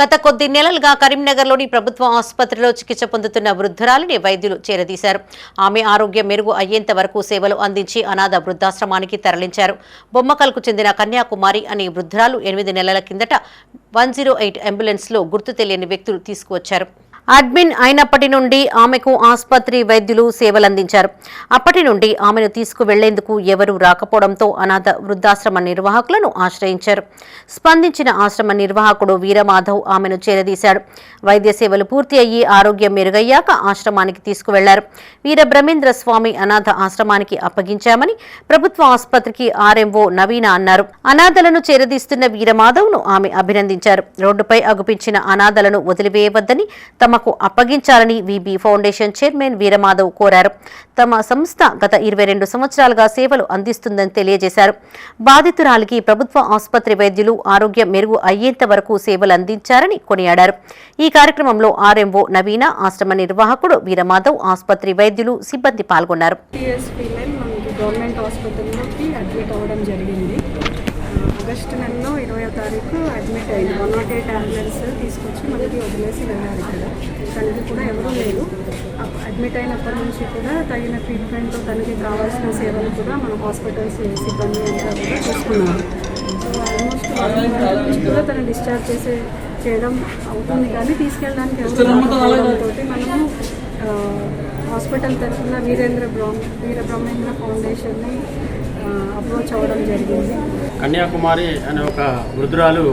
గత కొద్ది నెలలుగా కరీంనగర్లోని ప్రభుత్వ ఆసుపత్రిలో చికిత్స పొందుతున్న వృద్ధురాలిని వైద్యులు చేరదీశారు. ఆమె ఆరోగ్యం మెరుగు అయ్యేంత వరకు సేవలు అందించి అనాథ వృద్ధాశ్రమానికి తరలించారు. బొమ్మకల్కు చెందిన కన్యాకుమారి అనే వృద్ధురాలు ఎనిమిది నెలల కిందట వన్ జీరో ఎయిట్ అంబులెన్స్లో గుర్తు తెలియని వ్యక్తులు తీసుకువచ్చారు. అడ్మిన్ అయినప్పటి నుండి ఆమెకు ఆసుపత్రి వైద్యులు సేవలందించారు. అప్పటి నుండి ఆమెను తీసుకువెళ్ళేందుకు ఎవరూ రాకపోవడంతో అనాథ వృద్ధాశ్రమ నిర్వాహకులను ఆశ్రయించారు. స్పందించిన ఆశ్రమ నిర్వాహకుడు వీరమాధవ్ ఆమెను చేరదీశాడు. వైద్య సేవలు పూర్తి అయ్యి ఆరోగ్యం మెరుగయ్యాక ఆశ్రమానికి తీసుకువెళ్ళారు. వీర బ్రహ్మేంద్ర స్వామి అనాథ ఆశ్రమానికి అప్పగించామని ప్రభుత్వ ఆసుపత్రికి ఆర్ఎంఓ నవీన అన్నారు. అనాథలను చేరదీస్తున్న వీరమాధవ్ను ఆమె అభినందించారు. రోడ్డుపై అగుపించిన అనాథలను వదిలివేయవద్దని తమకు అప్పగించాలని విబి ఫౌండేషన్ చైర్మన్ వీరమాధవ్ కోరారు. తమ సంస్థ గత ఇరవై రెండు సంవత్సరాలుగా సేవలు అందిస్తుందని తెలియజేశారు. బాధితురాలికి ప్రభుత్వ ఆసుపత్రి వైద్యులు ఆరోగ్యం మెరుగు అయ్యేంత వరకు సేవలు అందించారని కొనియాడారు. ఈ కార్యక్రమంలో ఆర్ఎంఓ నవీన ఆశ్రమ నిర్వాహకుడు వీరమాధవ్ ఆసుపత్రి వైద్యులు సిబ్బంది పాల్గొన్నారు. గవర్నమెంట్ హాస్పిటల్లోకి అడ్మిట్ అవ్వడం జరిగింది. ఆగస్టు నెలలో ఇరవై తారీఖు అడ్మిట్ అయింది. వన్ నాట్ ఎయిట్ అంబులెన్స్ తీసుకొచ్చి మనకి వదిలేసి వెళ్ళారు ఇక్కడ తనకి కూడా ఎవరూ లేరు అప్- అడ్మిట్ అయినప్పటి నుంచి కూడా తగిన ట్రీట్మెంట్ తనకి కావాల్సిన సేవలు కూడా మన హాస్పిటల్స్ సిబ్బంది అంతా కూడా చూసుకున్నారు. సో ఆల్మోస్ట్ కూడా తను డిశ్చార్జ్ చేసే చేయడం అవుతుంది కానీ తీసుకెళ్ళడానికి తోటి మనము హాస్పిటల్ తరఫున వీరేంద్ర బ్రహ్మ వీర బ్రహ్మేంద్ర ఫౌండేషన్ని అప్రోచ్ అవ్వడం జరిగింది. కన్యాకుమారి అనే ఒక వృద్ధురాలు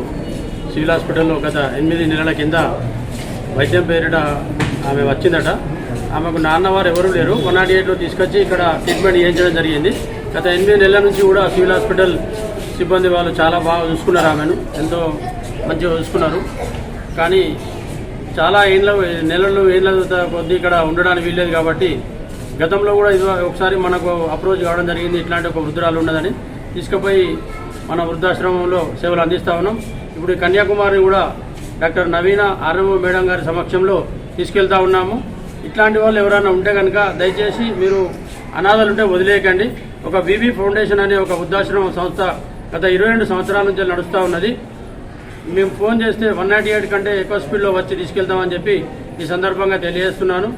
సివిల్ హాస్పిటల్లో గత ఎనిమిది నెలల కింద వైద్యం పేరిట ఆమె వచ్చిందట. ఆమెకు నాన్నవారు ఎవరు లేరు. వన్ నాట్ ఎయిట్లో తీసుకొచ్చి ఇక్కడ ట్రీట్మెంట్ చేయించడం జరిగింది. గత ఎనిమిది నెలల నుంచి కూడా సివిల్ హాస్పిటల్ సిబ్బంది వాళ్ళు చాలా బాగా చూసుకున్నారు ఆమెను. ఎంతో మంచిగా చూసుకున్నారు. కానీ చాలా ఏళ్ళ నెలలు ఏళ్ళ కొద్దీ ఇక్కడ ఉండడానికి వీల్లేదు కాబట్టి గతంలో కూడా ఇది ఒకసారి మనకు అప్రోచ్ కావడం జరిగింది. ఇట్లాంటి ఒక వృద్ధురాలు ఉన్నదని తీసుకుపోయి మన వృద్ధాశ్రమంలో సేవలు అందిస్తా ఉన్నాం. ఇప్పుడు కన్యాకుమారిని కూడా డాక్టర్ నవీన ఆర్ఎంఓ మేడం గారి సమక్షంలో తీసుకెళ్తా ఉన్నాము. ఇట్లాంటి వాళ్ళు ఎవరైనా ఉంటే కనుక దయచేసి మీరు అనాథలుంటే వదిలేయకండి. ఒక బీబీ ఫౌండేషన్ అనే ఒక వృద్ధాశ్రమ సంస్థ గత ఇరవై రెండు సంవత్సరాల నుంచి నడుస్తూ ఉన్నది. మేము ఫోన్ చేస్తే వన్ నాట్ ఎయిట్ కంటే ఎక్కువ స్పీడ్లో వచ్చి తీసుకెళ్తామని చెప్పి ఈ సందర్భంగా తెలియజేస్తున్నాను.